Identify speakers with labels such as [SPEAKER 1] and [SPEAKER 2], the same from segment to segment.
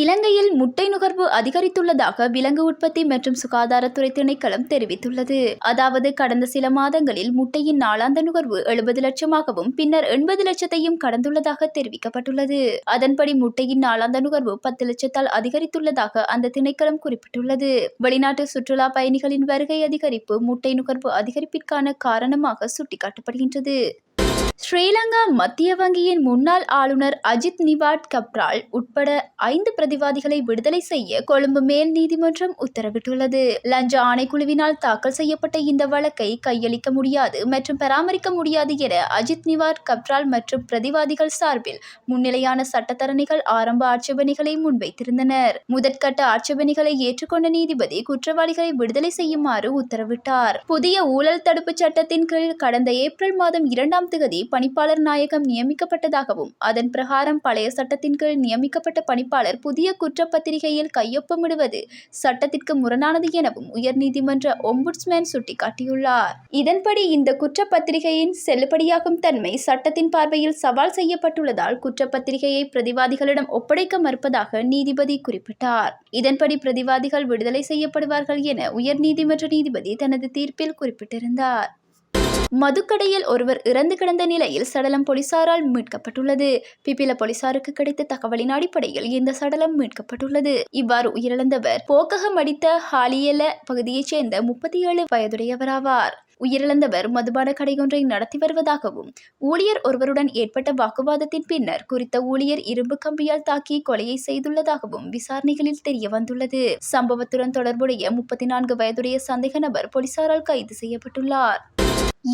[SPEAKER 1] இலங்கையில் முட்டை நுகர்வு அதிகரித்துள்ளதாக விலங்கு உற்பத்தி மற்றும் சுகாதாரத்துறை திணைக்களம் தெரிவித்துள்ளது. அதாவது கடந்த சில மாதங்களில் முட்டையின் நாளாந்த நுகர்வு எழுபது லட்சமாகவும் பின்னர் எண்பது லட்சத்தையும் கடந்துள்ளதாக தெரிவிக்கப்பட்டுள்ளது. அதன்படி முட்டையின் நாளாந்த நுகர்வு பத்து லட்சத்தால் அதிகரித்துள்ளதாக அந்த திணைக்களம் குறிப்பிட்டுள்ளது. வெளிநாட்டு சுற்றுலா பயணிகளின் வருகை அதிகரிப்பு முட்டை நுகர்வு அதிகரிப்பிற்கான காரணமாக சுட்டிக்காட்டப்படுகின்றது. ஸ்ரீலங்கா மத்திய வங்கியின் முன்னாள் ஆளுநர் அஜித் நிவாட் கப்ரால் உட்பட ஐந்து பிரதிவாதிகளை விடுதலை செய்ய கொழும்பு மேல் நீதிமன்றம் உத்தரவிட்டுள்ளது. லஞ்ச ஆணைக்குழுவினால் தாக்கல் செய்யப்பட்ட இந்த வழக்கை கையளிக்க முடியாது மற்றும் பராமரிக்க முடியாது என அஜித் நிவாட் கப்ரால் மற்றும் பிரதிவாதிகள் சார்பில் முன்னிலையான சட்டத்தரணிகள் ஆரம்ப ஆட்சேபனைகளை முன்வைத்திருந்தனர். முதற்கட்ட ஆட்சேபனைகளை ஏற்றுக்கொண்ட நீதிபதி குற்றவாளிகளை விடுதலை செய்யுமாறு உத்தரவிட்டார். புதிய ஊழல் தடுப்புச் சட்டத்தின் கீழ் கடந்த ஏப்ரல் மாதம் இரண்டாம் தேதி பணிப்பாளர் நாயகம் நியமிக்கப்பட்டதாகவும் அதன் பிரகாரம் பழைய சட்டத்தின் கீழ் நியமிக்கப்பட்ட பணிப்பாளர் புதிய குற்றப்பத்திரிகையில் கையொப்பமிடுவது சட்டத்திற்கு முரணானது எனவும் உயர்நீதிமன்ற ஒம்புட்ஸ்மேன் சுட்டிக்காட்டியுள்ளார். இதன்படி இந்த குற்றப்பத்திரிகையின் செல்லுபடியாகும் தன்மை சட்டத்தின் பார்வையில் சவால் செய்யப்பட்டுள்ளதால் குற்றப்பத்திரிகையை பிரதிவாதிகளிடம் ஒப்படைக்க மறுப்பதாக நீதிபதி குறிப்பிட்டார். இதன்படி பிரதிவாதிகள் விடுதலை செய்யப்படுவார்கள் என உயர்நீதிமன்ற நீதிபதி தனது தீர்ப்பில் குறிப்பிட்டிருந்தார். மதுக்கடையில் ஒருவர் இறந்து கிடந்த நிலையில் சடலம் போலீசாரால் மீட்கப்பட்டுள்ளது. பிபில போலீசாருக்கு கிடைத்த தகவலின் அடிப்படையில் இந்த சடலம் மீட்கப்பட்டுள்ளது. இவ்வாறு உயிரிழந்தவர் போக்ககம் அடித்த ஹாலியல பகுதியைச் சேர்ந்த முப்பத்தி ஏழு வயதுடையவராவார். உயிரிழந்தவர் மதுபான கடை நடத்தி வருவதாகவும் ஊழியர் ஒருவருடன் ஏற்பட்ட வாக்குவாதத்தின் பின்னர் குறித்த ஊழியர் இரும்பு கம்பியால் தாக்கி கொலையை செய்துள்ளதாகவும் விசாரணைகளில் தெரிய வந்துள்ளது சம்பவத்துடன் தொடர்புடைய முப்பத்தி நான்கு வயதுடைய சந்தேக நபர் போலீசாரால் கைது செய்யப்பட்டுள்ளார்.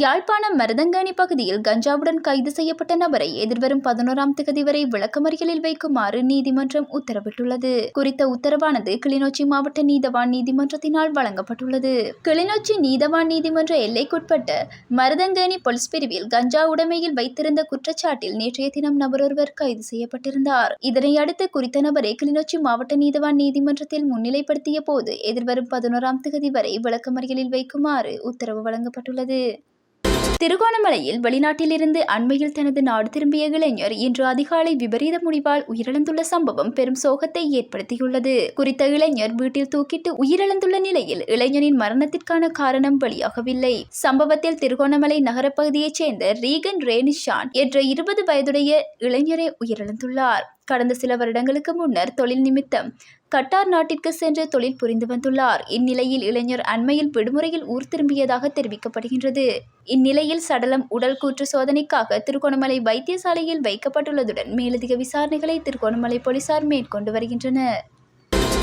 [SPEAKER 1] யாழ்ப்பாணம் மருதங்காணி பகுதியில் கஞ்சாவுடன் கைது செய்யப்பட்ட நபரை எதிர்வரும் பதினோராம் தேதி வரை விளக்கமறியலில் வைக்குமாறு நீதிமன்றம் உத்தரவிட்டுள்ளது. குறித்த உத்தரவானது கிளிநொச்சி மாவட்ட நீதவான் நீதிமன்றத்தினால் வழங்கப்பட்டுள்ளது. கிளிநொச்சி நீதவான் நீதிமன்ற எல்லைக்குட்பட்ட மருதங்காணி போலீஸ் பிரிவில் கஞ்சா உடைமையில் வைத்திருந்த குற்றச்சாட்டில் நேற்றைய தினம் நபரொருவர் கைது செய்யப்பட்டிருந்தார். இதனை அடுத்து குறித்த நபரை கிளிநொச்சி மாவட்ட நீதவான் நீதிமன்றத்தில் முன்னிலைப்படுத்திய போது எதிர்வரும் பதினோராம் தேதி வரை விளக்கமறியலில் வைக்குமாறு உத்தரவு வழங்கப்பட்டுள்ளது. திருகோணமலையில் வெளிநாட்டிலிருந்து அண்மையில் தனது நாடு திரும்பிய இளைஞர் இன்று அதிகாலை விபரீத முடிவால் உயிரிழந்துள்ள சம்பவம் பெரும் சோகத்தை ஏற்படுத்தியுள்ளது. குறித்த இளைஞர் வீட்டில் தூக்கிட்டு உயிரிழந்துள்ள நிலையில் இளைஞரின் மரணத்திற்கான காரணம் வெளியாகவில்லை. சம்பவத்தில் திருகோணமலை நகரப்பகுதியைச் சேர்ந்த ரீகன் ரேனிஷான் என்ற இருபது வயதுடைய இளைஞரே உயிரிழந்துள்ளார். கடந்த சில வருடங்களுக்கு முன்னர் தொழில் நிமித்தம் கட்டார் நாட்டிற்கு சென்று தொழில் புரிந்து வந்துள்ளார். இந்நிலையில் இளைஞர் அண்மையில் விடுமுறையில் ஊர் திரும்பியதாக தெரிவிக்கப்படுகின்றது. இந்நிலையில் சடலம் உடல் கூற்று சோதனைக்காக திருகோணமலை வைத்தியசாலையில் வைக்கப்பட்டுள்ளதுடன் மேலதிக விசாரணைகளை திருகோணமலை போலீசார் மேற்கொண்டு வருகின்றனர்.